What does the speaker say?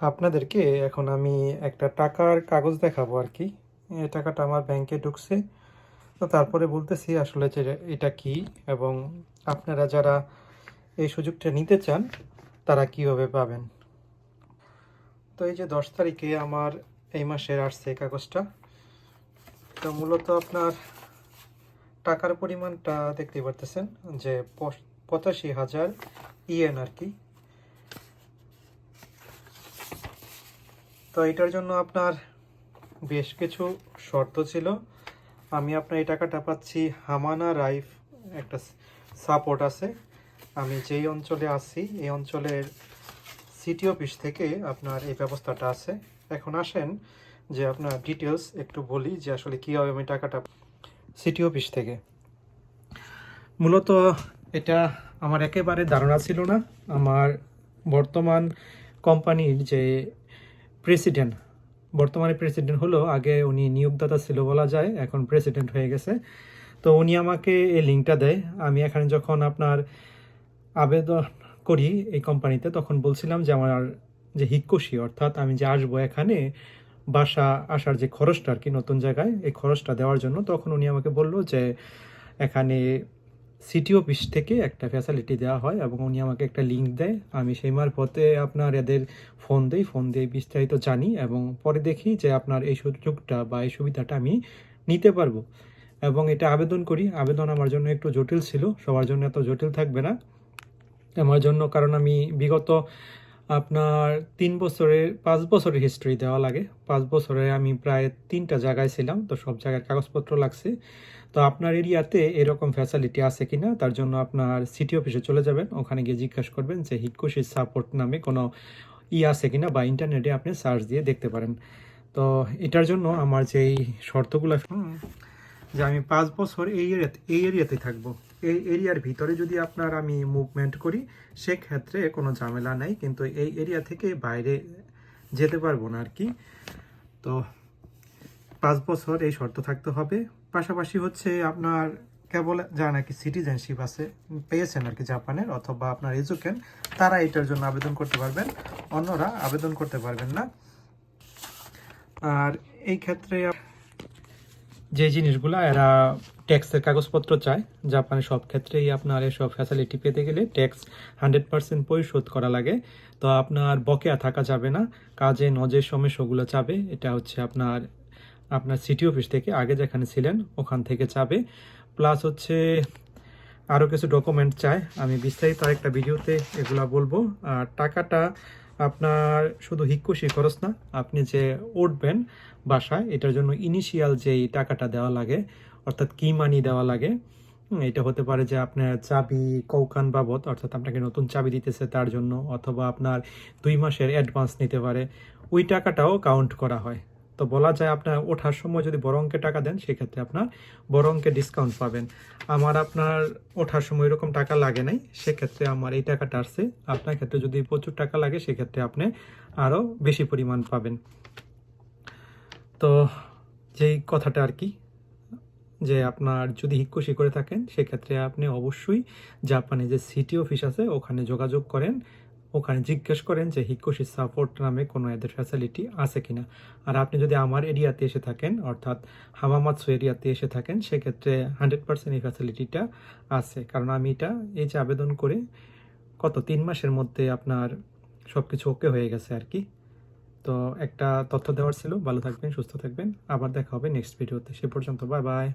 আপনাদেরকে এখন আমি একটা টাকার কাগজ দেখাবো আর কি। এই টাকাটা আমার ব্যাংকে ঢুকছে। তো তারপরে বলতেছি আসলে যে এটা কি এবং আপনারা যারা এই সুযোগটা নিতে চান, তারা কীভাবে পাবেন? তো এই যে দশ তারিখে আমার এই মাসের আসছে কাগজটা। তো মূলত আপনার টাকার পরিমাণটা দেখতে পারতেছেন যে পঁচ- পঁচাশি হাজার ইয়েন আর কি। তো এটার জন্য আপনার বেশ কিছু শর্ত ছিল। আমি আপনার এই টাকাটা পাচ্ছি। হামানা রাইফ একটা সাপোর্ট আছে। আমি যেই অঞ্চলে আছি, এই অঞ্চলের সিটি অফিস থেকে আপনার এই ব্যবস্থাটা আছে। এখন আসেন যে আপনার ডিটেলস একটু বলি যে আসলে কীভাবে আমি টাকাটা সিটি অফিস থেকে। মূলত এটা আমার একেবারে ধারণা ছিল না। আমার বর্তমান কোম্পানির যে প্রেসিডেন্ট। বর্তমানে প্রেসিডেন্ট হলো, আগে উনি নিয়োগদাতা ছিল বলা যায়, এখন প্রেসিডেন্ট হয়ে গেছে। তো উনি আমাকে এই লিঙ্কটা দেয়। আমি এখানে যখন আপনার আবেদন করি এই কোম্পানিতে, তখন বলছিলাম যে আমার যে হিক্কোশি অর্থাৎ আমি যে আসব এখানে, বাসা আসার যে খরচটা আর কি নতুন জায়গায়, এই খরচটা দেওয়ার জন্য, তখন উনি আমাকে বলল যে এখানে সিটি অফিস থেকে একটা ফ্যাসিলিটি দেওয়া হয় এবং উনি আমাকে একটা লিঙ্ক দেয়। আমি সেই মারফতে আপনার এদের ফোন দিই ফোন দিয়ে বিস্তারিত জানি এবং পরে দেখি যে আপনার এই সুযোগটা বা এই সুবিধাটা আমি নিতে পারব। এবং এটা আবেদন করি। আবেদন আমার জন্য একটু জটিল ছিল। সবার জন্য এত জটিল থাকবে না। আমার জন্য কারণ আমি বিগত আপনার তিন বছরের, পাঁচ বছরের হিস্ট্রি দেওয়া লাগে। পাঁচ বছরে আমি প্রায় তিনটা জায়গায় ছিলাম, তো সব জায়গায় কাগজপত্র লাগছে। তো আপনার এরিয়াতে এরকম ফ্যাসিলিটি আছে কি না তার জন্য আপনার সিটি অফিসে চলে যাবেন, ওখানে গিয়ে জিজ্ঞাসা করবেন যে হিটকোশি সাপোর্ট নামে কোনো ই আছে কিনা বা ইন্টারনেটে আপনি সার্চ দিয়ে দেখতে পারেন। তো এটার জন্য আমার যেই শর্তগুলো যে আমি পাঁচ বছর এই এরিয়াতে এই এরিয়াতে থাকব। এই এরিয়ার ভিতরে যদি আপনার আমি মুভমেন্ট করি, সেক্ষেত্রে কোনো ঝামেলা নেই। কিন্তু এই এরিয়া থেকে বাইরে যেতে পারব না আর কি তো পাঁচ বছর এই শর্ত থাকতে হবে। পাশাপাশি হচ্ছে আপনার কেবল যা নাকি সিটিজেনশিপ আছে, পেয়েছেন আর কি জাপানের অথবা আপনার এজুকেন তারা এটার জন্য আবেদন করতে পারবেন। অন্যরা আবেদন করতে পারবেন না। আর এই ক্ষেত্রে যে জিনিসগুলো এরা ট্যাক্সের কাগজপত্র চায় জাপানে সব ক্ষেত্রেই আপনার এসব ফ্যাসিলিটি পেতে গেলে ট্যাক্স হান্ড্রেড পার্সেন্ট পরিশোধ করা লাগে। তো আপনার বকেয়া থাকা যাবে না, কাজে নজের সমস্যাগুলো চাবে। এটা হচ্ছে আপনার আপনার সিটি অফিস থেকে আগে যেখানে ছিলেন ওখান থেকে চাবে। প্লাস হচ্ছে আরও কিছু ডকুমেন্ট চায় আমি বিস্তারিত আরেকটা ভিডিওতে এগুলা বলব। আর টাকাটা আপনার শুধু হিক্কুশি খরচ না, আপনি যে উঠবেন বাসায়, এটার জন্য ইনিশিয়াল যেই টাকাটা দেওয়া লাগে অর্থাৎ কি মানি দেওয়া লাগে? এটা হতে পারে যে আপনার চাবি কৌকান বাবদ, অর্থাৎ আপনাকে নতুন চাবি দিতেছে তার জন্য, অথবা আপনার দুই মাসের অ্যাডভান্স নিতে পারে। ওই টাকাটাও কাউন্ট করা হয়। তো বলা যায় আপনার ওঠার সময় যদি বড় অঙ্কের টাকা দেন, সেক্ষেত্রে আপনার বড় অঙ্কে ডিসকাউন্ট পাবেন। আমার আপনার ওঠার সময় এরকম টাকা লাগে নাই, সেক্ষেত্রে আমার এই টাকাটা আসছে। আপনার ক্ষেত্রে যদি প্রচুর টাকা লাগে, সেক্ষেত্রে আপনি আরও বেশি পরিমাণ পাবেন। তো যেই কথাটা আর কি যে আপনার যদি হিক্কুশি করে থাকেন, সেক্ষেত্রে আপনি অবশ্যই জাপানে যে সিটি অফিস আছে, ওখানে যোগাযোগ করেন। ওখানে জিজ্ঞেস করেন যে হিক্কুশি সাপোর্ট নামে কোনো এদের ফ্যাসিলিটি আছে কিনা। আর আপনি যদি আমার এরিয়াতে এসে থাকেন, অর্থাৎ হামামাৎসু এরিয়াতে এসে থাকেন, সেক্ষেত্রে হান্ড্রেড পার্সেন্ট এই ফ্যাসিলিটিটা আছে। কারণ আমি এটা, এই যে আবেদন করে কত, তিন মাসের মধ্যে আপনার সব কিছু ওকে হয়ে গেছে আর কি। তো একটা তথ্য দেওয়ার ছিল। ভালো থাকবেন, সুস্থ থাকবেন। আবার দেখা হবে নেক্সট ভিডিওতে সে পর্যন্ত বাই বাই